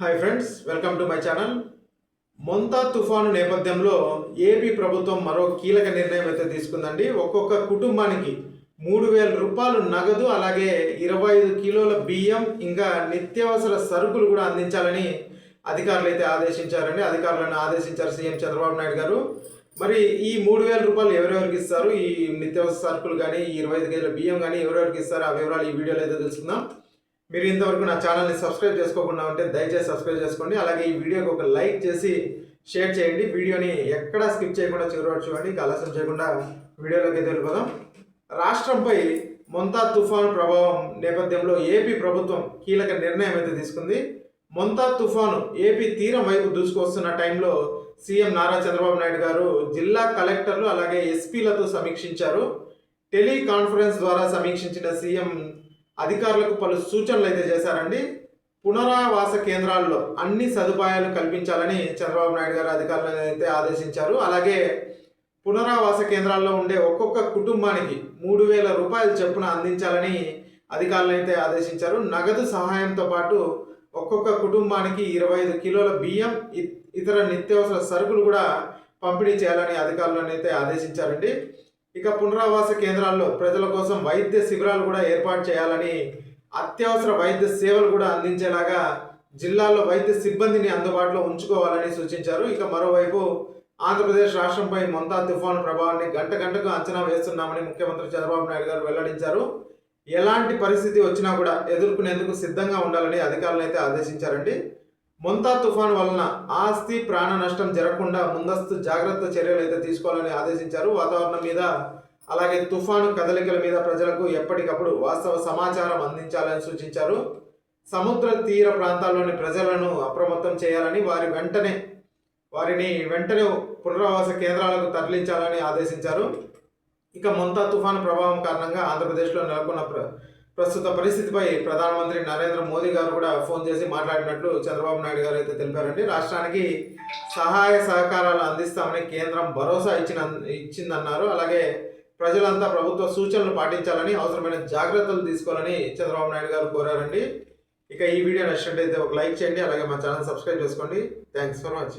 Hi friends welcome to my channel Montha తుఫాను నేపథ్యంలో AP ప్రభుత్వం మరో కీలక నిర్ణయం అయితే తీసుకుందండి. ఒక్కొక్క కుటుంబానికి మూడు వేల రూపాయలు నగదు అలాగే ఇరవై ఐదు కిలోల బియ్యం ఇంకా నిత్యావసర సరుకులు కూడా అందించాలని అధికారులు అయితే ఆదేశించారండి. అధికారులను ఆదేశించారు సీఎం చంద్రబాబు నాయుడు గారు. మరి ఈ మూడు వేల రూపాయలు ఎవరెవరికి ఇస్తారు? ఈ నిత్యావసర సరుకులు కానీ ఇరవై ఐదు కేజీల బియ్యం కానీ ఎవరెవరికి ఇస్తారు ఆ వివరాలు ఈ వీడియోలో అయితే తెలుసుకుందాం. మీరు ఇంతవరకు నా ఛానల్ని సబ్స్క్రైబ్ చేసుకోకుండా ఉంటే దయచేసి సబ్స్క్రైబ్ చేసుకోండి. అలాగే ఈ వీడియోకి ఒక లైక్ చేసి షేర్ చేయండి. వీడియోని ఎక్కడా స్కిప్ చేయకుండా చివరి చూడండి. ఆలస్యం చేయకుండా వీడియోలోకి అయితే వెళ్ళిపోదాం. రాష్ట్రంపై మొంతా తుఫాను ప్రభావం నేపథ్యంలో ఏపీ ప్రభుత్వం కీలక నిర్ణయం అయితే తీసుకుంది. మొంతా తుఫాను ఏపీ తీరం వైపు దూసుకొస్తున్న టైంలో సీఎం నారా చంద్రబాబు నాయుడు గారు జిల్లా కలెక్టర్లు అలాగే ఎస్పీలతో సమీక్షించారు. టెలికాన్ఫరెన్స్ ద్వారా సమీక్షించిన సీఎం అధికారులకు పలు సూచనలు అయితే చేశారండి. పునరావాస కేంద్రాల్లో అన్ని సదుపాయాలు కల్పించాలని చంద్రబాబు నాయుడు గారు అధికారులను అయితే ఆదేశించారు. అలాగే పునరావాస కేంద్రాల్లో ఉండే ఒక్కొక్క కుటుంబానికి మూడు వేల రూపాయల చొప్పున అందించాలని అధికారులు అయితే ఆదేశించారు. నగదు సహాయంతో పాటు ఒక్కొక్క కుటుంబానికి ఇరవై ఐదు కిలోల బియ్యం ఇ- ఇతర నిత్యావసర సరుకులు కూడా పంపిణీ చేయాలని అధికారులను అయితే ఆదేశించారండి. ఇక పునరావాస కేంద్రాల్లో ప్రజల కోసం వైద్య శిబిరాలు కూడా ఏర్పాటు చేయాలని అత్యవసర వైద్య సేవలు కూడా అందించేలాగా జిల్లాల్లో వైద్య సిబ్బందిని అందుబాటులో ఉంచుకోవాలని సూచించారు. ఇక మరోవైపు ఆంధ్రప్రదేశ్ రాష్ట్రంపై మొంతా తుఫాను ప్రభావాన్ని గంట గంటకు అంచనా వేస్తున్నామని ముఖ్యమంత్రి చంద్రబాబు నాయుడు గారు వెల్లడించారు. ఎలాంటి పరిస్థితి వచ్చినా కూడా ఎదుర్కొనేందుకు సిద్ధంగా ఉండాలని అధికారులను అయితే ఆదేశించారండి. మొంతా తుఫాన్ వలన ఆస్తి ప్రాణ నష్టం జరగకుండా ముందస్తు జాగ్రత్త చర్యలు అయితే తీసుకోవాలని ఆదేశించారు. వాతావరణం మీద అలాగే తుఫాను కదలికల మీద ప్రజలకు ఎప్పటికప్పుడు వాస్తవ సమాచారం అందించాలని సూచించారు. సముద్ర తీర ప్రాంతాల్లోని ప్రజలను అప్రమత్తం చేయాలని వారి వెంటనే వారిని వెంటనే పునరావాస కేంద్రాలకు తరలించాలని ఆదేశించారు. ఇక మొంతా తుఫాను ప్రభావం కారణంగా ఆంధ్రప్రదేశ్లో నెలకొన్న ప్ర ప్రస్తుత పరిస్థితిపై ప్రధానమంత్రి నరేంద్ర మోదీ గారు కూడా ఫోన్ చేసి మాట్లాడినట్లు చంద్రబాబు నాయుడు గారు అయితే తెలిపారండి. రాష్ట్రానికి సహాయ సహకారాలు అందిస్తామని కేంద్రం భరోసా ఇచ్చిన ఇచ్చిందన్నారు. అలాగే ప్రజలంతా ప్రభుత్వ సూచనలు పాటించాలని అవసరమైన జాగ్రత్తలు తీసుకోవాలని చంద్రబాబు నాయుడు గారు కోరారండి. ఇక ఈ వీడియో నచ్చినట్టయితే ఒక లైక్ చేయండి అలాగే మా ఛానల్ సబ్స్క్రైబ్ చేసుకోండి. Thanks for watching.